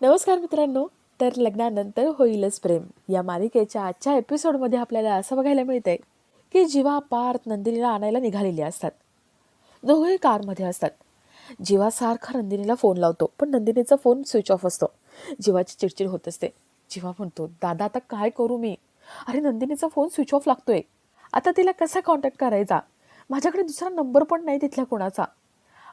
नमस्कार मित्रांनो तर लग्नानंतर होईलच प्रेम. या मालिकेच्या आजच्या एपिसोडमध्ये आपल्याला असं बघायला मिळतंय की जीवा पार्थ नंदिनीला आणायला निघालेली असतात. दोघंही कारमध्ये असतात. जीवा सारखा नंदिनीला फोन लावतो पण नंदिनीचा फोन स्विच ऑफ असतो. जीवाची चिडचिड होत असते. जीवा म्हणतो दादा आता काय करू मी? अरे नंदिनीचा फोन स्विच ऑफ लागतोय. आता तिला कसा कॉन्टॅक्ट करायचा? माझ्याकडे दुसरा नंबर पण नाही तिथल्या कोणाचा.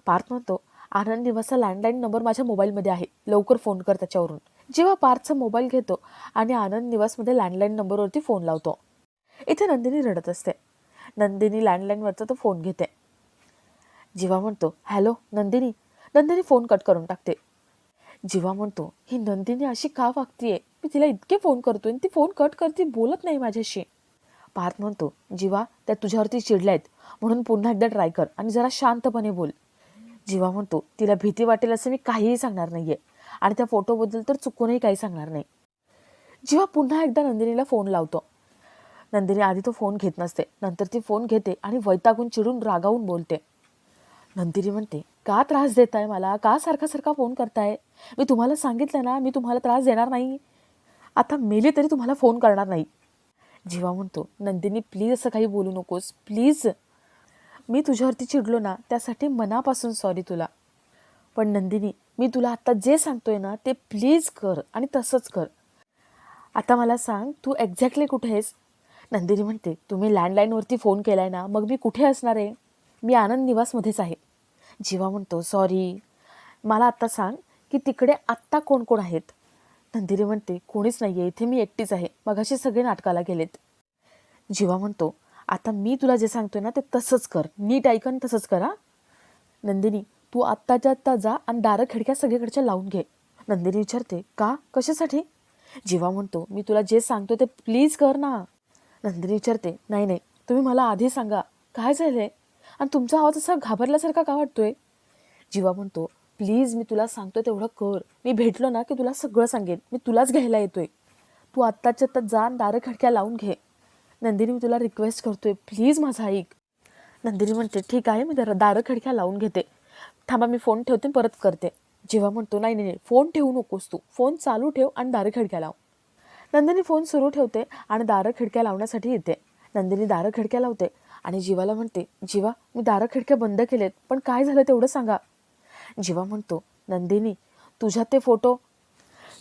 पार्थ म्हणतो आनंद निवासचा लँडलाईन नंबर माझ्या मोबाईलमध्ये आहे. लवकर फोन कर त्याच्यावरून. जेव्हा पार्थचा मोबाईल घेतो आणि आनंद निवासमध्ये लँडलाईन नंबरवरती फोन लावतो. इथे नंदिनी रडत असते. नंदिनी लँडलाईनवरचा तो फोन घेते. जीवा म्हणतो hello Nandini. Nandini phone cut करून टाकते. जीवा म्हणतो ही नंदिनी अशी का वागतीये? मी तिला इतके फोन करतोय आणि ती फोन कट करते बोलत नाही माझ्याशी. पार्थ म्हणतो जीवा त्या तुझ्यावरती चिडल्या आहेत म्हणून पुन्हा एकदा ट्राय कर आणि जरा शांतपणे बोल. जीवा म्हणतो तिला भीती वाटेल असं मी काहीही सांगणार नाहीये. आणि त्या फोटोबद्दल तर चुकूनही काही सांगणार नाही. जीवा पुन्हा एकदा नंदिनीला फोन लावतो. नंदिनी आधी तो फोन घेत नसते. नंतर ती फोन घेते आणि वैतागून चिडून रागावून बोलते. नंदिनी म्हणते का त्रास देताय मला? का सारखा सारखा फोन करताय? मी तुम्हाला सांगितलं ना मी तुम्हाला त्रास देणार नाही. आता मेले तरी तुम्हाला फोन करणार नाही. जीवा म्हणतो नंदिनी प्लीज असं काही बोलू नकोस. प्लीज. मी तुझ्यावरती चिडलो ना त्यासाठी मनापासून सॉरी तुला. पण नंदिनी मी तुला आत्ता जे सांगतोय ना ते प्लीज कर आणि तसंच कर. आता मला सांग तू एक्झॅक्टली कुठे आहेस? नंदिनी म्हणते तुम्ही लँडलाईनवरती फोन केला आहे ना मग मी कुठे असणार आहे? मी आनंद निवासमध्येच आहे. जीवा म्हणतो सॉरी मला आत्ता सांग की तिकडे आत्ता कोण कोण आहेत? नंदिनी म्हणते कोणीच नाही आहे इथे मी एकटीच आहे. मगाशी सगळे नाटकाला गेलेत. जीवा म्हणतो आता मी तुला जे सांगतोय ना ते तसंच कर. नीट ऐकन तसंच कर हा. नंदिनी तू आत्ताच्या आत्ता जा आणि दारं खिडक्या सगळीकडच्या लावून घे. नंदिनी विचारते का? कशासाठी? जेव्हा म्हणतो मी तुला जे सांगतो ते प्लीज कर ना. नंदिनी विचारते नाही नाही तुम्ही मला आधी सांगा काय झालंय? आणि तुमचा आवाज असा घाबरल्यासारखा का वाटतोय? जीवा म्हणतो प्लीज मी तुला सांगतो तेवढं कर. मी भेटलो ना की तुला सगळं सांगेन. मी तुलाच घ्यायला येतोय. तू आत्ताच्या आत्ता जा आणि दारं खिडक्या लावून घे. नंदिनी मी तुला रिक्वेस्ट करतोय. प्लीज माझा ऐक. नंदिनी म्हणते ठीक आहे मी जरा दारं खिडक्या लावून घेते. थांबा मी फोन ठेवते आणि परत करते. जेव्हा म्हणतो नाही नाही नाही, फोन ठेवू नकोस तू. फोन चालू ठेव आणि दारं खिडक्या लाव. नंदिनी फोन सुरू ठेवते आणि दारं खिडक्या लावण्यासाठी येते. नंदिनी दारं खिडक्या लावते आणि जीवाला म्हणते जीवा मी दारं खिडक्या बंद केलेत पण काय झालं तेवढं सांगा. जीवा म्हणतो नंदिनी तुझ्यात ते फोटो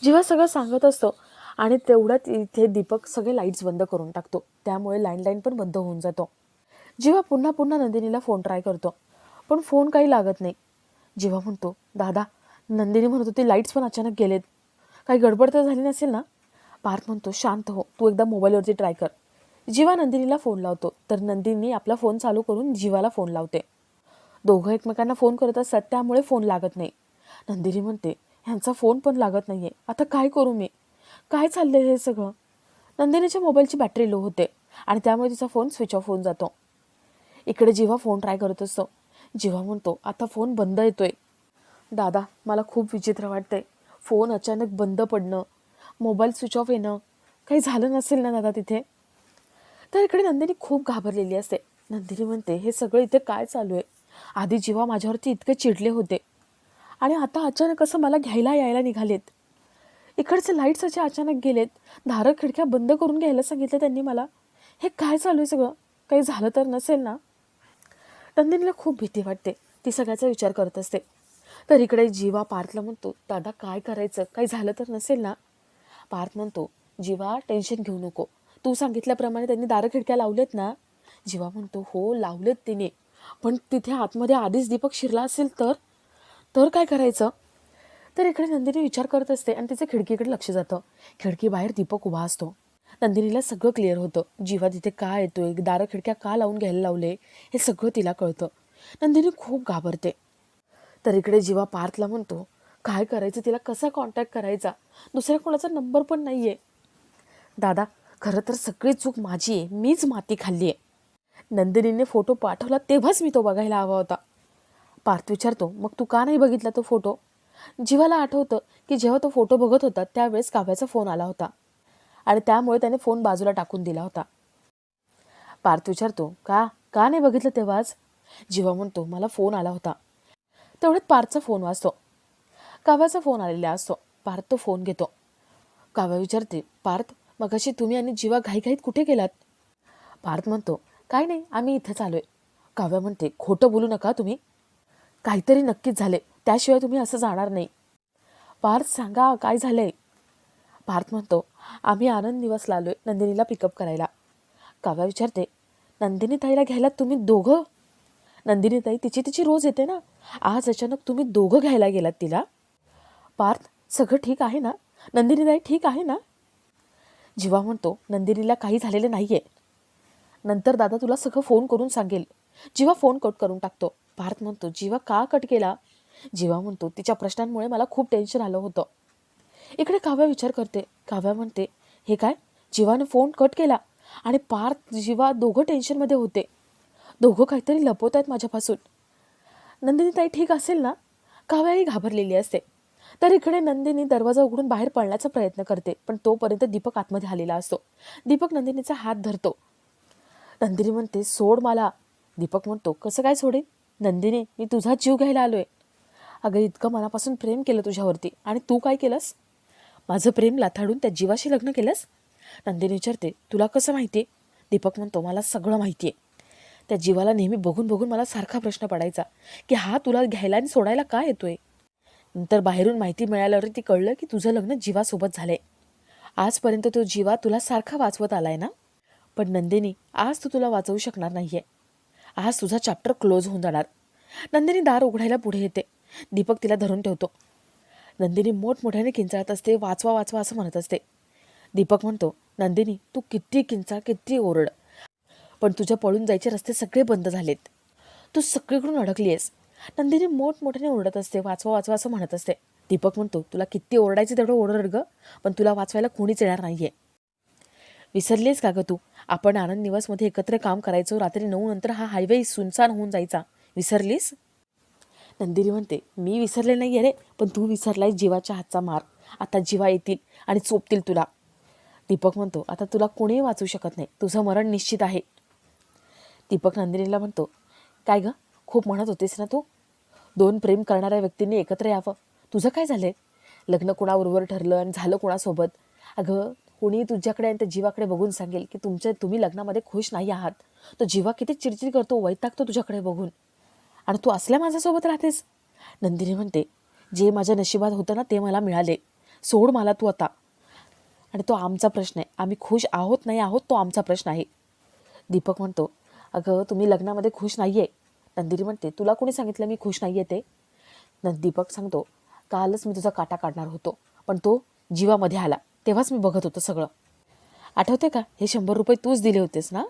जीवा सगळं सांगत असतो. आणि तेवढ्यात इथे दीपक सगळे लाईट्स बंद करून टाकतो. त्यामुळे लँडलाईन पण बंद होऊन जातो. जेव्हा पुन्हा पुन्हा नंदिनीला फोन ट्राय करतो. पण फोन काही लागत नाही. जेव्हा म्हणतो दादा नंदिनी म्हणत होती लाईट्स पण अचानक गेलेत. काही गडबड तर झाली नसेल ना? पार्थ म्हणतो शांत हो तू एकदा मोबाईलवरती ट्राय कर. जीवा नंदिनीला फोन लावतो तर नंदिनी आपला फोन चालू करून जीवाला फोन लावते. दोघं एकमेकांना फोन करत असतात त्यामुळे फोन लागत नाही. नंदिनी म्हणते ह्यांचा फोन पण लागत नाही आहे आता काय करू मी? काय चाललंय हे सगळं? नंदिनीच्या मोबाईलची बॅटरी लो होते आणि त्यामुळे तिचा फोन स्विच ऑफ होऊन जातो. इकडे जेव्हा फोन ट्राय करत असतो जेव्हा म्हणतो आता फोन बंद येतोय. दादा मला खूप विचित्र वाटतंय. फोन अचानक बंद पडणं मोबाईल स्विच ऑफ येणं काही झालं नसेल ना दादा तिथे? तर इकडे नंदिनी खूप घाबरलेली असते. नंदिनी म्हणते हे सगळं इथे काय चालू आहे? आधी जेव्हा माझ्यावरती इतके चिडले होते आणि आता अचानक असं मला घ्यायला यायला निघालेत. इकडचे लाईट्स असे अचानक गेलेत. दारं खिडक्या बंद करून घ्यायला सांगितलं त्यांनी मला. हे काय चालू आहे सगळं? काही झालं तर नसेल ना? नंदिनीला खूप भीती वाटते. ती सगळ्याचा विचार करत असते. तर इकडे जीवा पार्थला म्हणतो दादा काय करायचं? काही झालं तर नसेल ना? पार्थ म्हणतो जीवा टेन्शन घेऊ नको. तू सांगितल्याप्रमाणे त्यांनी दारं खिडक्या लावलेत ना? जीवा म्हणतो हो लावलेत तिने. पण तिथे आतमध्ये आधीच दीपक शिरला असेल तर? तर काय करायचं? तर इकडे नंदिनी विचार करत असते आणि तिचं खिडकीकडे लक्ष जातं. खिडकीबाहेर दीपक उभा असतो. नंदिनीला सगळं क्लिअर होतं. जीवा तिथे का येतोय? दारं खिडक्या का लावून घ्यायला लावले? हे सगळं तिला कळतं. नंदिनी खूप घाबरते. तर इकडे जीवा पार्थला म्हणतो काय करायचं? तिला कसा कॉन्टॅक्ट करायचा? दुसऱ्या कोणाचा नंबर पण नाही आहे दादा खरं तर सगळी चूक माझी आहे. मीच माती खाल्ली आहे. नंदिनीने फोटो पाठवला तेव्हाच मी तो बघायला हवा होता. पार्थ विचारतो मग तू का नाही बघितला तो फोटो? जीवाला आठवतं की जेव्हा तो फोटो बघत होता त्यावेळेस काव्याचा फोन आला होता. आणि त्यामुळे त्याने फोन बाजूला टाकून दिला होता. पार्थ विचारतो का? का नाही बघितलं तेव्हाच जीवा म्हणतो मला फोन आला होता. तेवढ्यात पार्थचा फोन वाजतो. काव्याचा फोन आलेला असतो. पार्थ तो फोन घेतो. काव्या विचारते पार्थ मगाशी तुम्ही आणि जीवा घाईघाईत कुठे गेलात? पार्थ म्हणतो काय नाही आम्ही इथेच आलोय. काव्या म्हणते खोटं बोलू नका तुम्ही. काहीतरी नक्कीच झाले त्याशिवाय तुम्ही असं जाणार नाही. पार्थ सांगा काय झालं आहे पार्थ म्हणतो आम्ही आनंद निवासला आहे नंदिनीला पिकअप करायला. काव्या विचारते नंदिनी ताईला घ्यायला तुम्ही दोघं? नंदिनी ताई तिची तिची रोज येते ना. आज अचानक तुम्ही दोघं घ्यायला गेलात तिला. पार्थ सगळं ठीक आहे ना? नंदिनी ताई ठीक आहे ना? जीवा म्हणतो नंदिनीला काही झालेलं नाही आहे नंतर दादा तुला सगळं फोन करून सांगेल. जीवा फोन कट करून टाकतो. पार्थ म्हणतो जीवा का कट केला? जीवा म्हणतो तिच्या प्रश्नांमुळे मला खूप टेन्शन आलं होतं. इकडे काव्या विचार करते. काव्या म्हणते हे काय? जीवाने फोन कट केला आणि पार्थ जीवा दोघं टेन्शनमध्ये होते. दोघं काहीतरी लपवत आहेत माझ्यापासून. नंदिनी ताई ठीक असेल ना? काव्याही घाबरलेली असते. तर इकडे नंदिनी दरवाजा उघडून बाहेर पळण्याचा प्रयत्न करते पण तोपर्यंत दीपक आतमध्ये आलेला असतो. दीपक नंदिनीचा हात धरतो. नंदिनी म्हणते सोड मला. दीपक म्हणतो कसं काय सोडेन? नंदिनी मी तुझा जीव घ्यायला आलोय. अगं इतकं मनापासून प्रेम केलं तुझ्यावरती. आणि तू काय केलंस? माझं प्रेम लाथाडून त्या जीवाशी लग्न केलंस? नंदिनी विचारते तुला कसं माहिती आहे दीपक म्हणतो मला सगळं माहिती आहे त्या जीवाला नेहमी बघून बघून मला सारखा प्रश्न पडायचा की हा तुला घ्यायला आणि सोडायला का येतोय? नंतर बाहेरून माहिती मिळाल्यावर ती कळलं की तुझं लग्न जीवासोबत झालंय. आजपर्यंत तो जीवा तुला सारखा वाचवत आलाय ना? पण नंदिनी आज तू तुला वाचवू शकणार नाहीये. आज तुझा चॅप्टर क्लोज होऊन जाणार. नंदिनी दार उघडायला पुढे येते. दीपक तिला धरून ठेवतो. नंदिनी मोठमोठ्याने किंचाळत असते वाचवा वाचवा असं म्हणत असते. दीपक म्हणतो नंदिनी तू किती किंचाळ किती ओरड. पण तुझ्या पळून जायचे रस्ते सगळे बंद झालेत. तू सगळीकडून अडकली आहेस नंदिनी मोठमोठ्याने ओरडत असते वाचवा वाचवा असं म्हणत असते. दीपक म्हणतो तुला किती ओरडायचे तेवढं ओरड ग पण तुला वाचवायला कोणीच येणार नाहीये. विसरलीस का ग तू? आपण आनंद निवासमध्ये एकत्र काम करायचो रात्री नऊ नंतर हा हायवे सुनसान होऊन जायचा. विसरलीस? नंदिनी म्हणते मी विसरले नाही आहे रे पण तू विसरलाय जीवाच्या हातचा मार. आता जीवा येतील आणि चोपतील तुला. दीपक म्हणतो आता तुला कोणीही वाचू शकत नाही. तुझं मरण निश्चित आहे. दीपक नंदिनीला म्हणतो काय ग? खूप म्हणत होतीस ना तू? दोन प्रेम करणाऱ्या व्यक्तींनी एकत्र यावं. तुझं काय झालंय? लग्न कोणाबरोबर ठरलं आणि झालं कोणासोबत? अगं कोणी तुझ्याकडे आणि त्या जीवाकडे बघून सांगेल की तुमच्या तुम्ही लग्नामध्ये खुश नाही आहात. तो जीवा किती चिडचिड करतो वैतागतो तुझ्याकडे बघून. आणि तू असल्या माझ्यासोबत राहतेस? नंदिनी म्हणते जे माझ्या नशिबात होतं ना ते मला मिळाले. सोड मला तू आता. आणि तो आमचा प्रश्न आहे. आम्ही खुश आहोत नाही आहोत तो आमचा प्रश्न आहे. दीपक म्हणतो अगं तुम्ही लग्नामध्ये खुश नाही आहे नंदिनी म्हणते तुला कोणी सांगितलं मी खुश नाही आहे ते? न दीपक सांगतो कालच मी तुझा काटा काढणार होतो पण तो जीवामध्ये आला. तेव्हाच मी बघत होतो सगळं. आठवते का? हे शंभर रुपये तूच दिले होतेस ना?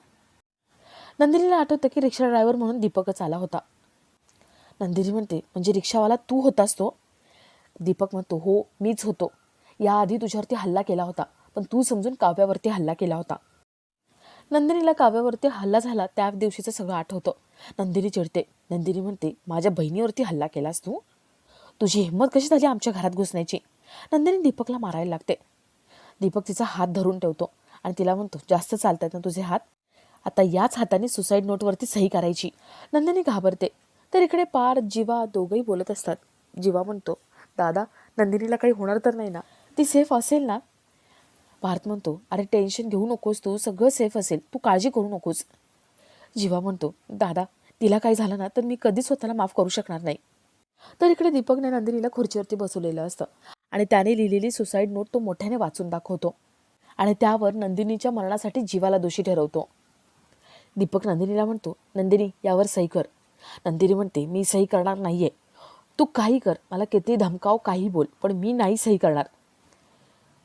नंदिनीला आठवतं की रिक्षा ड्रायव्हर म्हणून दीपकच आला होता. नंदिनी म्हणते म्हणजे रिक्षावाला तू होतास तो? दीपक म्हणतो हो मीच होतो. याआधी तुझ्यावरती हल्ला केला होता पण तू समजून काव्यावरती हल्ला केला होता. नंदिनीला काव्यावरती हल्ला झाला त्या दिवशीचं सगळं आठवतं नंदिनी चिडते नंदिनी म्हणते माझ्या बहिणीवरती हल्ला केलास तू? तुझी हिंमत कशी झाली आमच्या घरात घुसण्याची? नंदिनी दीपकला मारायला लागते. दीपक तिचा हात धरून ठेवतो आणि तिला म्हणतो जास्त चालतात ना तुझे हात? आता याच हाताने सुसाईड नोटवरती सही करायची. नंदिनी घाबरते. तर इकडे पार जीवा दोघंही बोलत असतात. जीवा म्हणतो दादा नंदिनीला काही होणार तर नाही ना? ती सेफ असेल ना? पार्थ म्हणतो अरे टेन्शन घेऊ नकोस तू सगळं सेफ असेल. तू काळजी करू नकोस. जीवा म्हणतो दादा तिला काय झालं ना तर मी कधीच स्वतःला माफ करू शकणार नाही. तर इकडे दीपकने नंदिनीला खुर्चीवरती बसवलेलं असतं आणि त्याने लिहिलेली सुसाईड नोट तो मोठ्याने वाचून दाखवतो आणि त्यावर नंदिनीच्या मरणासाठी जीवाला दोषी ठरवतो. दीपक नंदिनीला म्हणतो नंदिनी यावर सही कर. नंदिनी म्हणते मी सही करणार नाहीये. तू काही कर मला किती धमकाव काही बोल पण मी नाही सही करणार.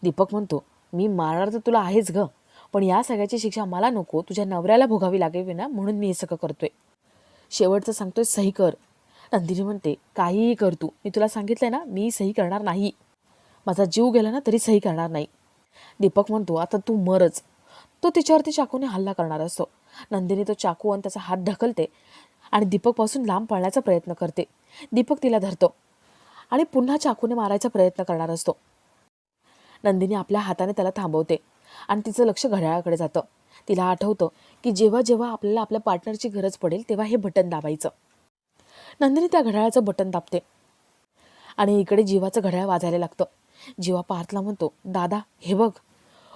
दीपक म्हणतो मी मारणार तर तुला आहेच ग पण या सगळ्याची शिक्षा मला नको तुझ्या नवऱ्याला भोगावी लागेल ना म्हणून मी हे सगळं करतोय. शेवटचं सांगतोय सही कर. नंदिनी म्हणते काहीही कर तू. मी तुला सांगितलंय ना मी सही करणार नाही. माझा जीव गेला ना तरी सही करणार नाही. दीपक म्हणतो आता तू मरच. तो तिच्यावरती चाकूने हल्ला करणार असतो. नंदिनी तो चाकू आणि त्याचा हात ढकलते. आणि दीपकपासून लांब पळण्याचा प्रयत्न करते. दीपक तिला धरतो आणि पुन्हा चाकूने मारायचा प्रयत्न करणार असतो. नंदिनी आपल्या हाताने त्याला थांबवते आणि तिचं लक्ष घड्याळाकडे जातं. तिला आठवतं की जेव्हा जेव्हा आपल्याला आपल्या पार्टनरची गरज पडेल तेव्हा हे बटन दाबायचं. नंदिनी त्या घड्याळाचं बटन दाबते. आणि इकडे जीवाचं घड्याळ वाजायला लागतं. जीवा पार्थला म्हणतो दादा हे बघ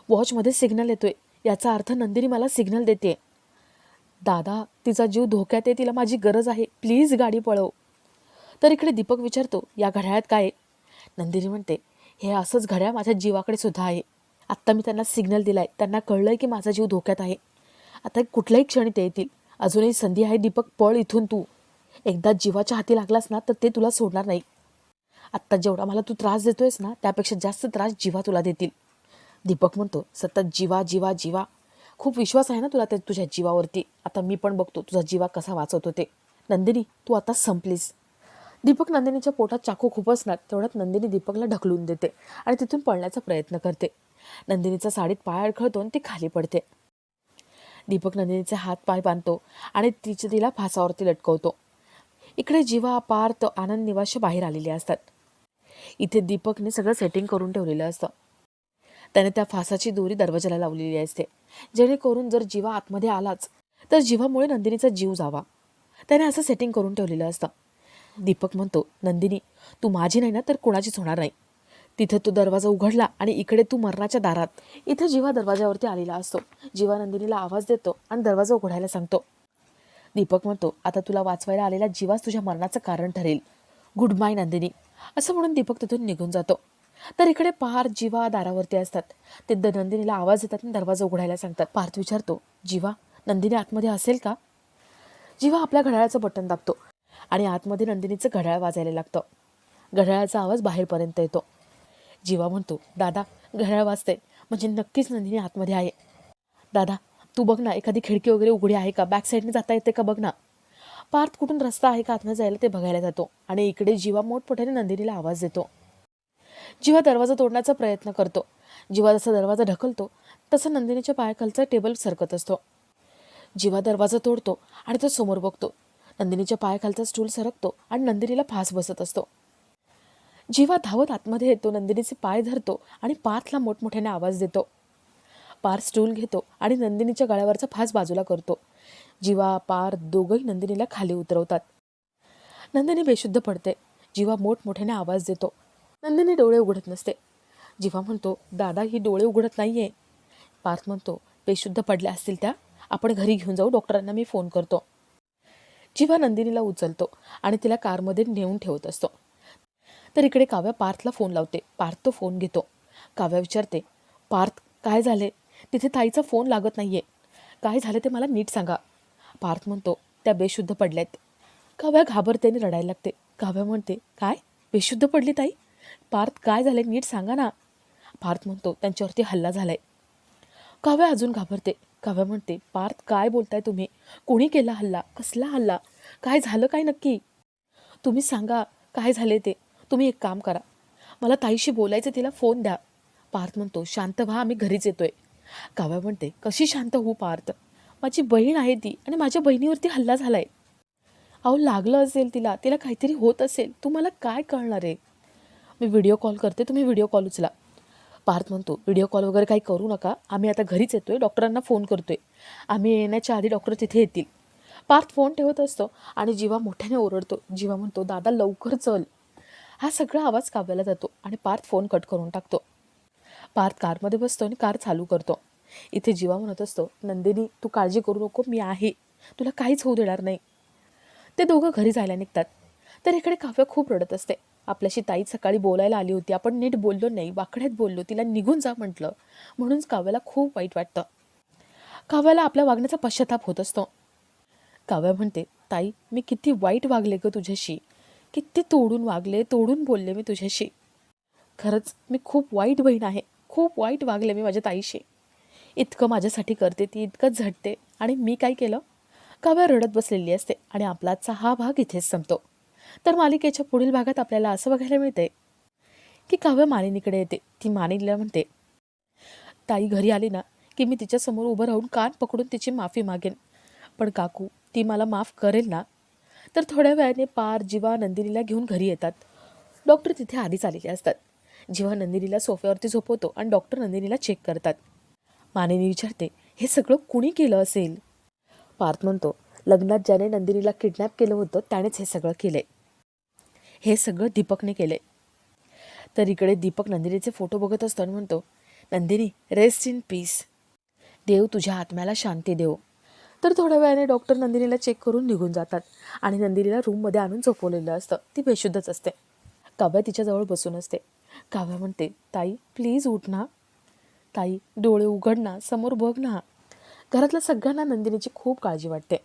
वॉचमध्ये सिग्नल येतोय. याचा अर्थ नंदिनी मला सिग्नल देते दादा तिचा जीव धोक्यात आहे तिला माझी गरज आहे. प्लीज गाडी पळव. तर इकडे दीपक विचारतो या घड्याळात काय आहे? नंदिनी म्हणते हे असंच घड्याळ माझ्या जीवाकडे सुद्धा आहे. आत्ता मी त्यांना सिग्नल दिला आहे त्यांना कळलंय की माझा जीव धोक्यात आहे. आता कुठल्याही क्षणी ते येतील. अजूनही संधी आहे दीपक पळ इथून तू. एकदा जीवाच्या हाती लागलास ना तर ते तुला सोडणार नाही. आत्ता जेवढा मला तू त्रास देतोयस ना त्यापेक्षा जास्त त्रास जीवा तुला देतील. दीपक म्हणतो सतत जीवा जीवा जीवा. खूप विश्वास आहे ना तुला त्या तुझ्या जीवावरती? आता मी पण बघतो तुझा जीवा कसा वाचवत होते नंदिनी तू आता संपलीस. दीपक नंदिनीच्या पोटात चाकू खूप असणार तेवढ्यात नंदिनी दीपकला ढकलून देते आणि तिथून पळण्याचा प्रयत्न करते. नंदिनीचा साडीत पाय अडखळतो आणि ती खाली पडते. दीपक नंदिनीचे हात पाय बांधतो आणि तिचे तिला फासावरती लटकवतो. इकडे जीवा पार्थ आनंद निवाशी बाहेर आलेले असतात. इथे दीपकने सगळं सेटिंग करून ठेवलेलं असतं. त्याने त्या फासाची दोरी दरवाजाला लावलेली असते. जेणेकरून जर जीवा आतमध्ये आलाच तर जीवामुळे नंदिनीचा जीव जावा. त्याने असं सेटिंग करून ठेवलेलं असतं. दीपक म्हणतो नंदिनी तू माझी नाही ना तर कोणाचीच होणार नाही. तिथं तो दरवाजा उघडला आणि इकडे तू मरणाच्या दारात. इथं जीवा दरवाजावरती आलेला असतो. जीवा नंदिनीला आवाज देतो आणि दरवाजा उघडायला सांगतो. दीपक म्हणतो आता तुला वाचवायला आलेला जीवाच तुझ्या मरणाचं कारण ठरेल. Goodbye Nandini. असं म्हणून दीपक तिथून निघून जातो. तर इकडे पार जीवा दारावरती असतात. ते द- नंदिनीला आवाज येतात आणि दरवाजा उघडायला सांगतात. पार्थ विचारतो जीवा नंदिनी आतमध्ये असेल का? जीवा आपल्या घड्याळाचं बटन दाबतो आणि आतमध्ये नंदिनीचं घड्याळ वाजायला लागतं. घड्याळाचा आवाज बाहेरपर्यंत येतो. जीवा म्हणतो दादा घड्याळ वाजते म्हणजे नक्कीच नंदिनी आतमध्ये आहे. दादा तू बघ ना एखादी खिडकी वगैरे उघडी आहे का? बॅक साईडने जाता येते का? बघ ना. पार्थ कुठून रस्ता आहे का आतमध्ये जायला ते बघायला जातो आणि इकडे जीवा मोठमोठ्याने नंदिनीला आवाज देतो. जीवा दरवाजा तोडण्याचा प्रयत्न करतो जीवा जसा दरवाजा ढकलतो तसा नंदिनीच्या पायाखालचा टेबल सरकत असतो. जिवा दरवाजा तोडतो आणि तो समोर बघतो नंदिनीच्या पायाखालचा स्टूल सरकतो आणि नंदिनीला फास बसत असतो. जीवा धावत आतमध्ये येतो नंदिनीचे पाय धरतो आणि पार्थला मोठमोठ्याने आवाज देतो. पार स्टूल घेतो आणि नंदिनीच्या गळ्यावरचा फास बाजूला करतो. जीवा पार दोघंही नंदिनीला खाली उतरवतात. नंदिनी बेशुद्ध पडते. जीवा मोठमोठ्याने आवाज देतो नंदिनी डोळे उघडत नसते. जेव्हा म्हणतो दादा ही डोळे उघडत नाही आहे पार्थ म्हणतो बेशुद्ध पडल्या असतील त्या आपण घरी घेऊन जाऊ डॉक्टरांना मी फोन करतो. जिव्हा नंदिनीला उचलतो आणि तिला कारमध्ये नेऊन ठेवत असतो. तर इकडे काव्या पार्थला फोन लावते. पार्थ तो फोन घेतो. काव्या विचारते पार्थ काय झाले? तिथे ताईचा फोन लागत नाही आहे काय झालं ते मला नीट सांगा. पार्थ म्हणतो त्या बेशुद्ध पडल्यात. काव्या घाबरते आणि रडायला लागते. काव्या म्हणते काय? बेशुद्ध पडली ताई? पार्थ काय झाले नीट सांगा ना. पार्थ म्हणतो त्यांच्यावरती हल्ला झालाय. काव्या अजून घाबरते. काव्या म्हणते पार्थ काय बोलताय तुम्ही? कोणी केला हल्ला? कसला हल्ला? काय झालं काय नक्की? तुम्ही सांगा काय झाले ते? तुम्ही एक काम करा. मला ताईशी बोलायचं तिला फोन द्या. पार्थ म्हणतो शांत व्हा आम्ही घरीच येतोय. काव्या म्हणते कशी शांत होऊ पार्थ? माझी बहीण आहे ती आणि माझ्या बहिणीवरती हल्ला झालाय. अहो लागलं असेल तिला तिला काहीतरी होत असेल तुम्हाला काय कळणार आहे? मी व्हिडिओ कॉल करते तुम्ही व्हिडिओ कॉल उचला. पार्थ म्हणतो व्हिडिओ कॉल वगैरे काही करू नका. आम्ही आता घरीच येतो आहे डॉक्टरांना फोन करतो आहे आम्ही येण्याच्या आधी डॉक्टर तिथे येतील. पार्थ फोन ठेवत असतो आणि जीवा मोठ्याने ओरडतो. जीवा म्हणतो दादा लवकर चल. हा सगळा आवाज काव्याला जातो आणि पार्थ फोन कट करून टाकतो. पार्थ कारमध्ये बसतो आणि कार चालू करतो. इथे जीवा म्हणत असतो नंदिनी तू काळजी करू नको मी आहे. तुला काहीच होऊ देणार नाही. ते दोघं घरी जायला निघतात. तर इकडे काव्य खूप रडत असते. आपल्याशी ताई सकाळी बोलायला आली होती. आपण नीट बोललो नाही वाकड्यात बोललो. तिला निघून जा म्हटलं. म्हणून काव्याला खूप वाईट वाटतं. काव्याला आपल्या वागण्याचा पश्चाताप होत असतो. काव्या म्हणते ताई मी किती वाईट वागले ग तुझ्याशी. किती तोडून वागले तोडून बोलले मी तुझ्याशी. खरंच मी खूप वाईट बहीण आहे. खूप वाईट वागले मी माझ्या ताईशी. इतकं माझ्यासाठी करते ती इतकं झटते. आणि मी काय केलं? काव्या रडत बसलेली असते आणि आपलाचा हा भाग इथेच संपतो. तर मालिकेच्या पुढील भागात आपल्याला असं बघायला मिळते की काव्य मानिनीकडे येते. ती मानिनीला म्हणते ताई घरी आली ना की मी तिच्यासमोर उभं राहून कान पकडून तिची माफी मागेन. पण काकू ती मला माफ करेल ना? तर थोड्या वेळाने पार जीवा नंदिनीला घेऊन घरी येतात. डॉक्टर तिथे आधीच आलेले असतात. जीवा नंदिनीला सोफ्यावरती झोपवतो आणि डॉक्टर नंदिनीला चेक करतात. मानिनी विचारते हे सगळं कुणी केलं असेल? पार्थ म्हणतो लग्नात ज्याने नंदिनीला किडनॅप केलं होतं त्यानेच हे सगळं केलं हे सगळं दीपकने केलंय तर इकडे दीपक नंदिनीचे फोटो बघत असतो आणि म्हणतो नंदिनी रेस्ट इन पीस देव तुझ्या आत्म्याला शांती देव. तर थोड्या वेळाने डॉक्टर नंदिनीला चेक करून निघून जातात आणि नंदिनीला रूममध्ये आणून झोपवलेलं असतं. ती बेशुद्धच असते. काव्या तिच्याजवळ बसून असते. काव्या म्हणते ताई प्लीज उठ ना. ताई डोळे उघड ना. समोर बघ ना. घरातल्या सगळ्यांना नंदिनीची खूप काळजी वाटते.